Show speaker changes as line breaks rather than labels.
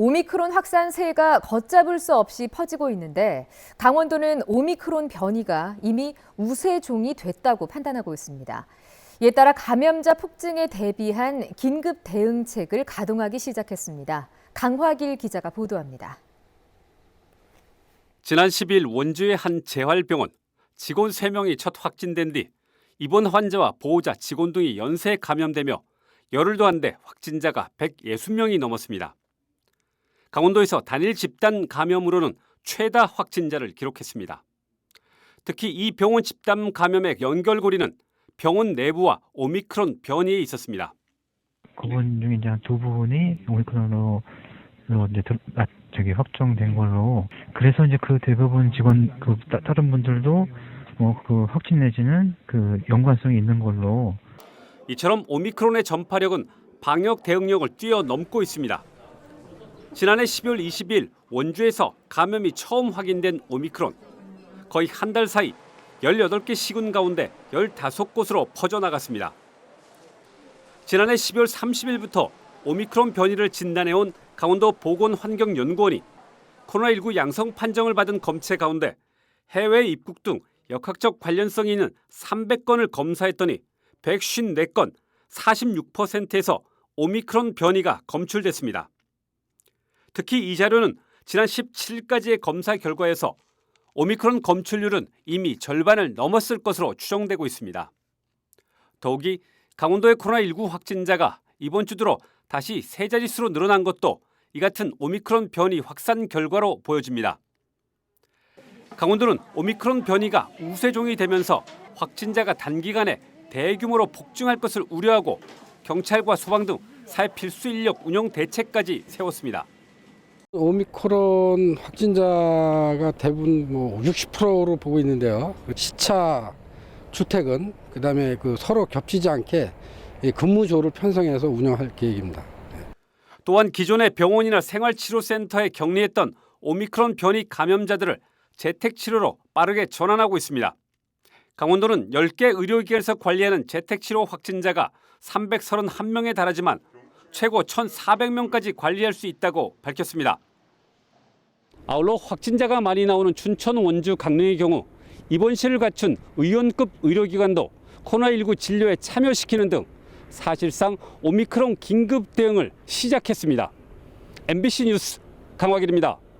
오미크론 확산세가 걷잡을 수 없이 퍼지고 있는데 강원도는 오미크론 변이가 이미 우세종이 됐다고 판단하고 있습니다. 이에 따라 감염자 폭증에 대비한 긴급 대응책을 가동하기 시작했습니다. 강화길 기자가 보도합니다.
지난 10일 원주의 한 재활병원 직원 3명이 첫 확진된 뒤 입원 환자와 보호자 직원 등이 연쇄 감염되며 열흘도 안 돼 확진자가 160명이 넘었습니다. 강원도에서 단일 집단 감염으로는 최다 확진자를 기록했습니다. 특히 이 병원 집단 감염의 연결고리는 병원 내부와 오미크론 변이에 있었습니다.
그분 중에 이제 한두 분이 오미크론으로 이제 들- 아, 저기 확정된 걸로 그래서 이제 그 대부분 직원 그 따, 다른 분들도 뭐그 확진 내지는 그 연관성이 있는 걸로
이처럼 오미크론의 전파력은 방역 대응력을 뛰어넘고 있습니다. 지난해 12월 20일 원주에서 감염이 처음 확인된 오미크론. 거의 한 달 사이 18개 시군 가운데 15곳으로 퍼져나갔습니다. 지난해 12월 30일부터 오미크론 변이를 진단해온 강원도 보건환경연구원이 코로나19 양성 판정을 받은 검체 가운데 해외 입국 등 역학적 관련성이 있는 300건을 검사했더니 154건 46%에서 오미크론 변이가 검출됐습니다. 특히 이 자료는 지난 17일까지의 검사 결과에서 오미크론 검출률은 이미 절반을 넘었을 것으로 추정되고 있습니다. 더욱이 강원도의 코로나19 확진자가 이번 주 들어 다시 세 자릿수로 늘어난 것도 이 같은 오미크론 변이 확산 결과로 보여집니다. 강원도는 오미크론 변이가 우세종이 되면서 확진자가 단기간에 대규모로 폭증할 것을 우려하고 경찰과 소방 등 사회 필수 인력 운영 대책까지 세웠습니다.
오미크론 확진자가 대부분 뭐 60%로 보고 있는데요. 시차 주택은 그다음에 그 서로 겹치지 않게 이 근무조를 편성해서 운영할 계획입니다.
또한 기존의 병원이나 생활치료센터에 격리했던 오미크론 변이 감염자들을 재택치료로 빠르게 전환하고 있습니다. 강원도는 10개 의료기관에서 관리하는 재택치료 확진자가 331명에 달하지만 최고 1,400명까지 관리할 수 있다고 밝혔습니다. 아울러 확진자가 많이 나오는 춘천, 원주, 강릉의 경우 입원실을 갖춘 의원급 의료기관도 코로나19 진료에 참여시키는 등 사실상 오미크론 긴급 대응을 시작했습니다. MBC 뉴스 강화길입니다.